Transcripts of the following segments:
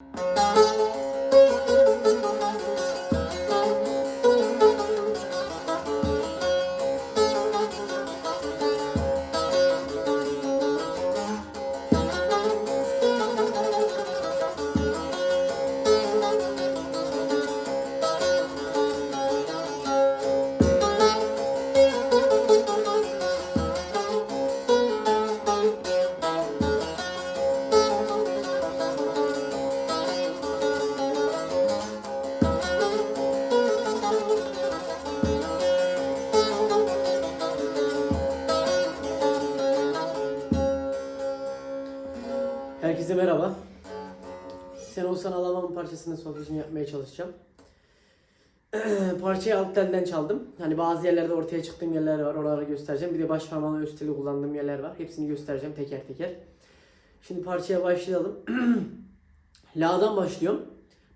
you Herkese merhaba. Sen olsan alamam parçasının solfejini yapmaya çalışacağım. Parçayı alt telden çaldım. Hani bazı yerlerde ortaya çıktığım yerler var. Oraları göstereceğim. Bir de baş parmağımla üst teli kullandığım yerler var. Hepsini göstereceğim teker teker. Şimdi parçaya başlayalım. La'dan başlıyorum.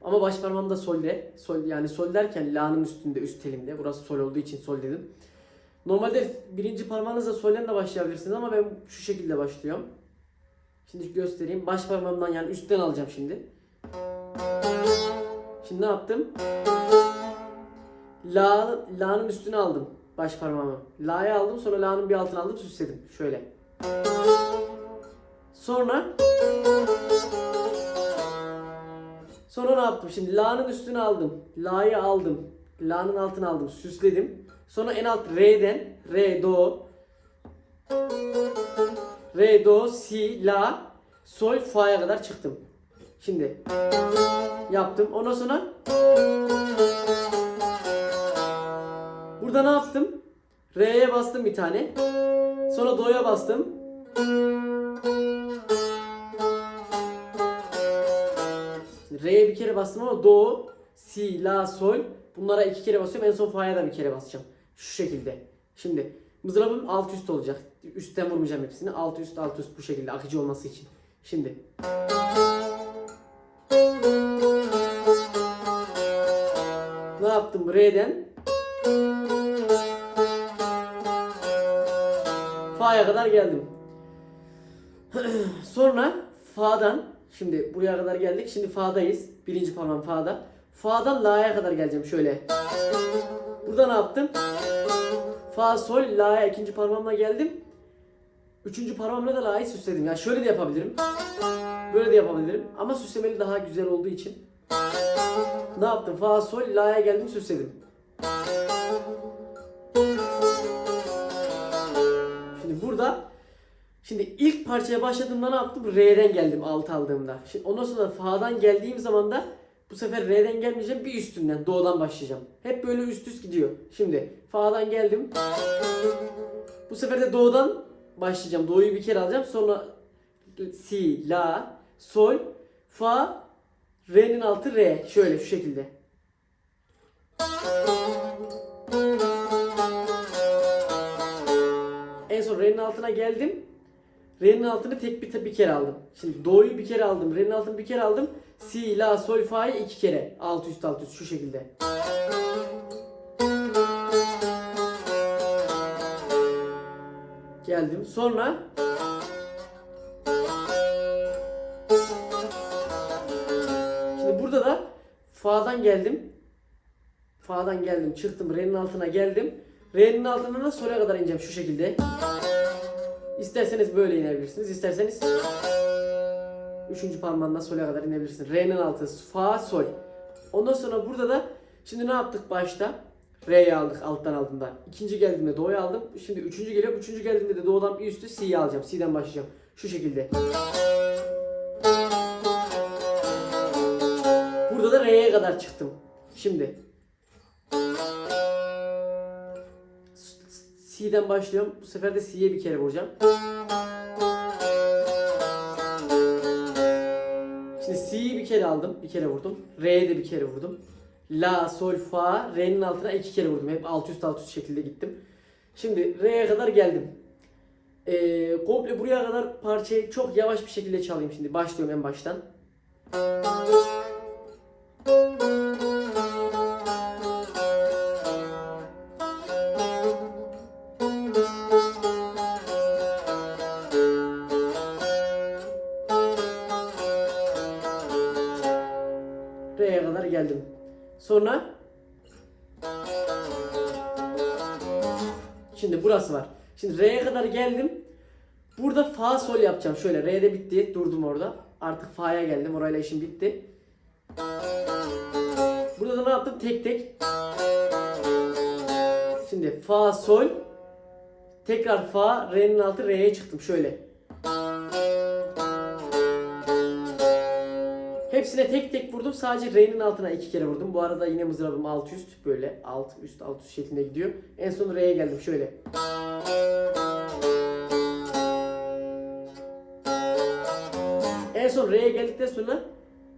Ama baş parmağım da solde. Sol, yani sol derken La'nın üstünde, üst telimde. Burası sol olduğu için sol dedim. Normalde birinci parmağınızla solden de başlayabilirsiniz ama ben şu şekilde başlıyorum. Şimdi göstereyim. Baş parmağımdan yani üstten alacağım şimdi. Şimdi ne yaptım? La, la'nın üstüne aldım baş parmağımı. La'yı aldım sonra la'nın bir altına aldım süsledim. Şöyle. Sonra Sonra ne yaptım? Şimdi la'nın üstüne aldım. La'yı aldım. La'nın altına aldım. Süsledim. Sonra en alt re'den re do Re, do, si, la, sol, fa'ya kadar çıktım. Şimdi yaptım. Ondan sonra burada ne yaptım? Re'ye bastım bir tane. Sonra do'ya bastım. Re'ye bir kere bastım ama do, si, la, sol bunlara iki kere basıyorum. En son fa'ya da bir kere basacağım. Şu şekilde. Şimdi mızrabım alt üst olacak. Üstten vurmayacağım hepsini. Alt üst alt üst bu şekilde akıcı olması için. Şimdi. Ne yaptım? Re'den Fa'ya kadar geldim. Sonra Fa'dan şimdi buraya kadar geldik. Şimdi Fa'dayız. Birinci parmağım Fa'da. Fa'dan La'ya kadar geleceğim şöyle. Burada ne yaptım? Fa, sol, la'ya ikinci parmağımla geldim. Üçüncü parmağımla da la'yı süsledim. Ya şöyle de yapabilirim. Böyle de yapabilirim. Ama süslemeli daha güzel olduğu için. Ne yaptım? Fa, sol, la'ya geldim süsledim. Şimdi burada Şimdi ilk parçaya başladığımda ne yaptım? Re'den geldim alt aldığımda. Şimdi ondan sonra fa'dan geldiğim zaman da bu sefer re'den gelmeyeceğim bir üstünden do'dan başlayacağım. Hep böyle üst üst gidiyor. Şimdi fa'dan geldim. Bu sefer de do'dan başlayacağım. Do'yu bir kere alacağım. Sonra si, la, sol, fa, re'nin altı re. Şöyle şu şekilde. En son re'nin altına geldim. Re'nin altını tek bir, bir kere aldım. Şimdi do'yu bir kere aldım. Re'nin altını bir kere aldım. Si, la, sol, fa'yı iki kere. Alt üst alt üst şu şekilde. Geldim. Sonra Şimdi burada da fa'dan geldim. Fa'dan geldim. Çıktım. Re'nin altına geldim. Re'nin altına da sol'a kadar ineceğim şu şekilde. İsterseniz böyle inebilirsiniz. İsterseniz üçüncü parmağından sol'a kadar inebilirsiniz. Re'nin altı, fa, sol. Ondan sonra burada da şimdi ne yaptık başta? Re'yi aldık alttan altında. İkinci geldiğimde do'yu aldım. Şimdi üçüncü geliyor. Üçüncü geldiğimde de do'dan bir üstü si'yi alacağım. Si'den başlayacağım. Şu şekilde. Burada da re'ye kadar çıktım. Şimdi. C'den başlıyorum. Bu sefer de C'ye bir kere vuracağım. C'yi bir kere aldım. Bir kere vurdum. Re'ye de bir kere vurdum. La, sol, fa, re'nin altına iki kere vurdum. Hep alt üst alt üst şekilde gittim. Şimdi re'ye kadar geldim. Ee, komple buraya kadar parçayı çok yavaş bir şekilde çalayım şimdi. Başlıyorum en baştan. Geldim. Sonra Şimdi burası var. Şimdi Re'ye kadar geldim. Burada fa sol yapacağım. Şöyle Re'de bitti. Durdum orada. Artık fa'ya geldim. Orayla işim bitti. Burada da ne yaptım? Tek tek. Şimdi fa sol. Tekrar fa. Re'nin altı Re'ye çıktım. Şöyle. Hepsine tek tek vurdum. Sadece Re'nin altına iki kere vurdum. Bu arada yine mızrabım alt üst böyle alt üst alt üst şeklinde gidiyor. En son Re'ye geldim şöyle. En son Re'ye geldikten sonra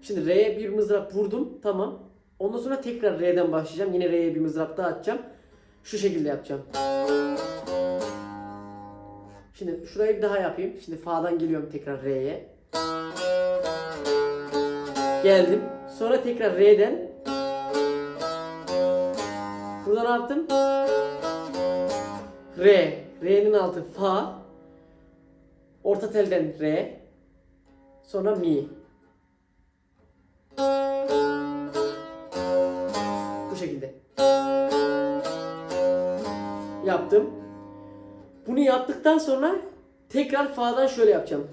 şimdi Re'ye bir mızrap vurdum. Tamam. Ondan sonra tekrar Re'den başlayacağım. Yine Re'ye bir mızrap daha atacağım. Şu şekilde yapacağım. Şimdi şurayı bir daha yapayım. Şimdi Fa'dan geliyorum tekrar Re'ye. Geldim. Sonra tekrar R'den. Burada ne yaptım? R. R'nin altı Fa. Orta telden R. Sonra Mi. Bu şekilde. Yaptım. Bunu yaptıktan sonra tekrar Fa'dan şöyle yapacağım.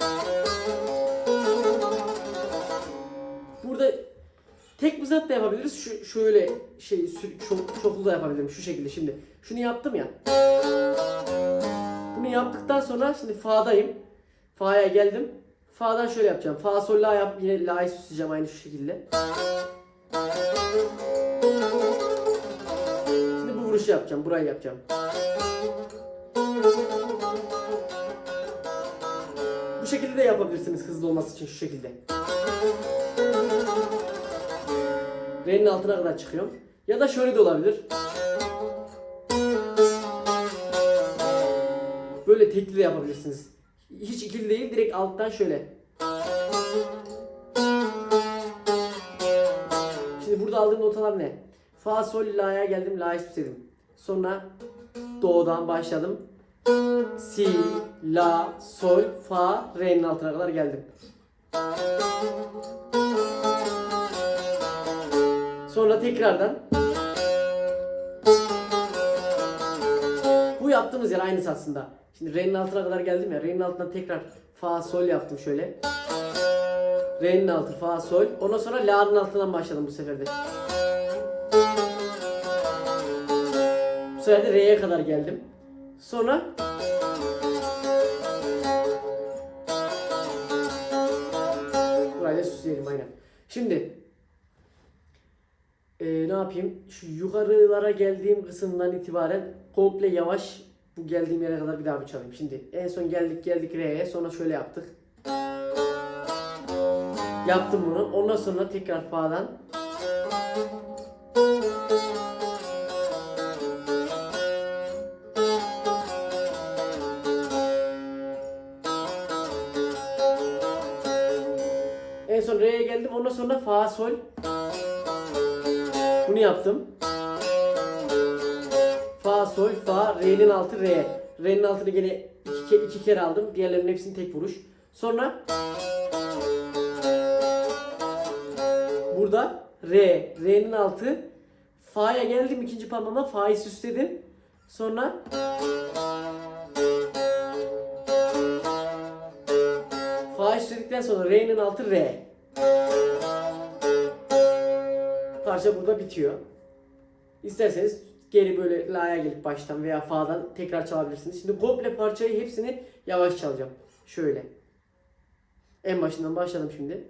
Burada tek mızrat da yapabiliriz. Şu şöyle şey çok çoklu da yapabilirim şu şekilde şimdi. Şunu yaptım ya. Bunu yaptıktan sonra şimdi fa'dayım. Fa'ya geldim. Fa'dan şöyle yapacağım. Fa sol la yap yine la'yı süsleyeceğim aynı şu şekilde. Şimdi bu vuruşu yapacağım. Burayı yapacağım. Bu şekilde de yapabilirsiniz hızlı olması için şu şekilde. Re'nin altına kadar çıkıyorum. Ya da şöyle de olabilir. Böyle tekli de yapabilirsiniz. Hiç ikili değil direkt alttan şöyle. Şimdi burada aldığım notalar ne? Fa sol la'ya geldim la'yı süsledim. Sonra do'dan başladım. Si, la, sol, fa, re'nin altına kadar geldim. Sonra tekrardan Bu yaptığımız yer aynısı aslında. Şimdi re'nin altına kadar geldim ya. Re'nin altından tekrar fa sol yaptım şöyle. Re'nin altı fa sol. Ondan sonra la'nın altından başladım bu sefer de. Bu sefer de re'ye kadar geldim. Sonra Burayla süsleyelim aynen. Şimdi yapayım? Şu yukarılara geldiğim kısımdan itibaren komple yavaş bu geldiğim yere kadar bir daha bir çalayım. Şimdi en son geldik geldik Re'ye sonra şöyle yaptık. Yaptım bunu. Ondan sonra tekrar Fa'dan. En son Re'ye geldim. Ondan sonra Fa Sol. Bunu yaptım. Fa, sol, fa, re'nin altı, re. Re'nin altını gene iki, ke- iki kere aldım. Diğerlerinin hepsini tek vuruş. Sonra burada re, re'nin altı. Fa'ya geldim ikinci parmağımla fa'yı süsledim. Sonra Fa'yı süsledikten sonra re'nin altı re. Parça burada bitiyor. İsterseniz geri böyle la'ya gelip baştan veya fa'dan tekrar çalabilirsiniz. Şimdi komple parçayı hepsini yavaş çalacağım. Şöyle. En başından başladım şimdi.